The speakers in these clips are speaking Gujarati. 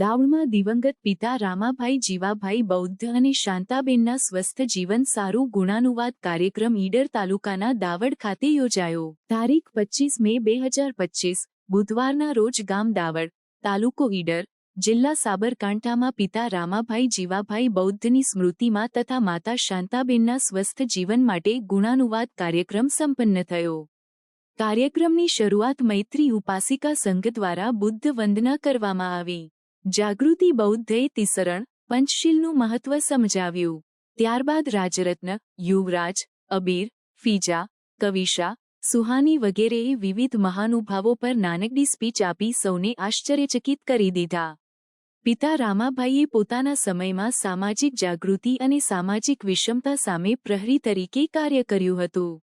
દાવડમાં દિવંગત પિતા રામાભાઈ, જીવાભાઈ બૌદ્ધ અને શાંતાબેનના સ્વસ્થ જીવન સારું ગુણાનુવાદ કાર્યક્રમ ઈડર તાલુકાના દાવડ ખાતે યોજાયો. તારીખ પચીસ મે બે હજાર પચીસ, બુધવારના રોજ ગામ દાવડ, તાલુકો ઈડર, જિલ્લા સાબરકાંઠામાં પિતા રામાભાઈ, જીવાભાઈ બૌદ્ધની સ્મૃતિમાં તથા માતા શાંતાબેનના સ્વસ્થ જીવન માટે ગુણાનુવાદ કાર્યક્રમ સંપન્ન થયો. કાર્યક્રમની શરૂઆત મૈત્રી ઉપાસિકા સંઘ દ્વારા બુદ્ધ વંદના કરવામાં આવી. જાગૃતિ બૌદ્ધએ તિસરણ પંચશીલનું મહત્વ સમજાવ્યું. ત્યારબાદ રાજરત્ન, યુવરાજ, અબીર, ફીજા, કવિશા, સુહાની વગેરેએ વિવિધ મહાનુભાવો પર નાનકડી સ્પીચ આપી સૌને આશ્ચર્યચકિત કરી દીધા. પિતા રામાભાઈએ પોતાના સમયમાં સામાજિક જાગૃતિ અને સામાજિક વિષમતા સામે પ્રહરી તરીકે કાર્ય કર્યું હતું.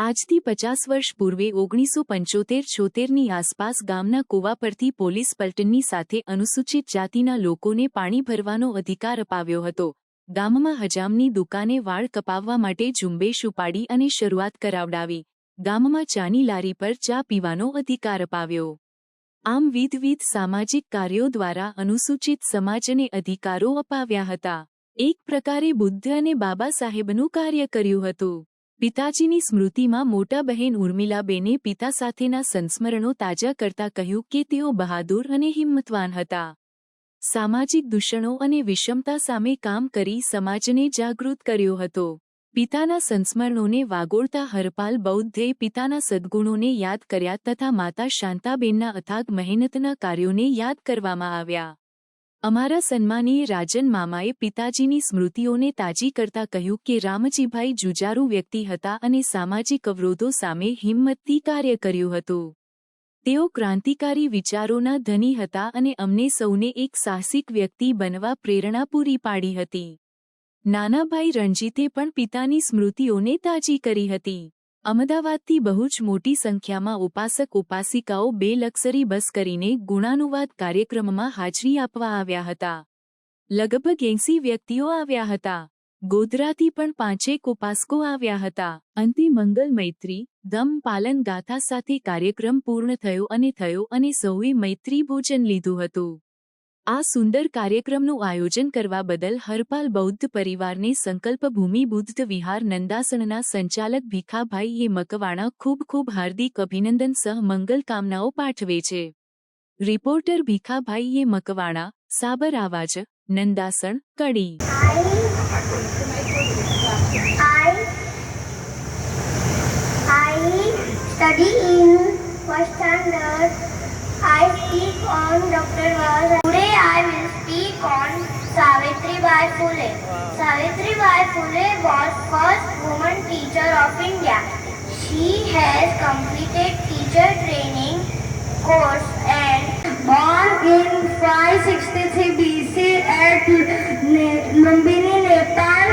આજથી પચાસ વર્ષ પૂર્વે ઓગણીસો પંચોતેર છોતેરની આસપાસ ગામના કૂવા પરથી પોલીસ પલટનની સાથે અનુસૂચિત જાતિના લોકોને પાણી ભરવાનો અધિકાર અપાવ્યો હતો. ગામમાં હજામની દુકાને વાળ કપાવવા માટે ઝુંબેશ ઉપાડી અને શરૂઆત કરાવડાવી. ગામમાં ચાની લારી પર ચા પીવાનો અધિકાર અપાવ્યો. આમ વિધવિધ સામાજિક કાર્યો દ્વારા અનુસૂચિત સમાજને અધિકારો અપાવ્યા હતા. એક પ્રકારે બુદ્ધ અને બાબા સાહેબનું કાર્ય કર્યું હતું. પિતાજીની સ્મૃતિમાં મોટા બહેન ઉર્મિલાબેને પિતા સાથેના સંસ્મરણો તાજા કરતા કહ્યું કે તેઓ બહાદુર અને હિંમતવાન હતા. સામાજિક દૂષણો અને વિષમતા સામે કામ કરી સમાજને જાગૃત કર્યો હતો. પિતાના સંસ્મરણોને વાગોળતા હરપાલ બૌદ્ધે પિતાના સદ્ગુણોને યાદ કર્યા તથા માતા શાંતાબેનના અથાગ મહેનતના કાર્યોને યાદ કરવામાં આવ્યા. અમારા સન્માનીય રાજન મામાએ પિતાજીની સ્મૃતિઓને તાજી કરતા કહ્યું કે રામજીભાઈ જુજારુ વ્યક્તિ હતા અને સામાજિક અવરોધો સામે હિંમતથી કાર્ય કર્યું હતું. તેઓ ક્રાંતિકારી વિચારોના ધની હતા અને અમને સૌને એક સાહસિક વ્યક્તિ બનવા પ્રેરણા પૂરી પાડી હતી. નાનાભાઈ રણજીતે પણ પિતાની સ્મૃતિઓને તાજી કરી હતી. અમદાવાદથી બહુ જ મોટી સંખ્યામાં ઉપાસક ઉપાસિકાઓ બે લક્ઝરી બસ કરીને ગુણાનુવાદ કાર્યક્રમમાં હાજરી આપવા આવ્યા હતા. લગભગ એંસી વ્યક્તિઓ આવ્યા હતા. ગોધરાથી પણ પાંચેક ઉપાસકો આવ્યા હતા. અંતે મંગલ મૈત્રી, દમ પાલન ગાથા સાથે કાર્યક્રમ પૂર્ણ થયો અને થયો અને સૌએ મૈત્રી ભોજન લીધું હતું. આ સુંદર કાર્યક્રમનું આયોજન કરવા બદલ હરપાલ બૌદ્ધ પરિવારને સંકલ્પ ભૂમિ બુદ્ધ વિહાર નંદાસણના સંચાલક ભીખાભાઈએ મકવાણા ખૂબ ખૂબ હાર્દિક અભિનંદન સહ મંગલ કામનાઓ પાઠવે છે રિપોર્ટર ભીખાભાઈએ મકવાણા, સાબર આવાજ Nandasan Kadi I speak on Dr. Baba. Today I will speak on Savitri Bai Phule. Savitri Bai Phule was first woman teacher of India. She has completed teacher training course and born in 563 BC at Ne- Lumbini, Nepal.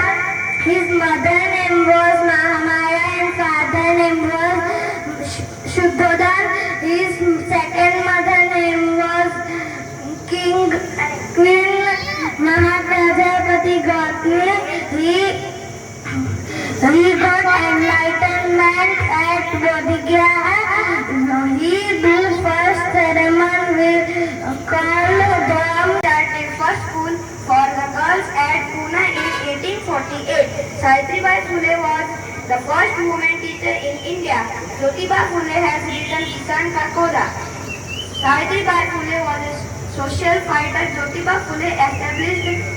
His mother name was Mahamaya and father name was Sh- Shuddhodhan. His second Gautami. we he got enlightenment at Bodhgaya. He do first ceremony with called the 31st school for the girls at Pune in 1848. Savitribai Phule was the first woman teacher in India. Jyotiba Phule has written Kisan Karkoda. Savitribai Phule was a social fighter. Jyotiba Phule established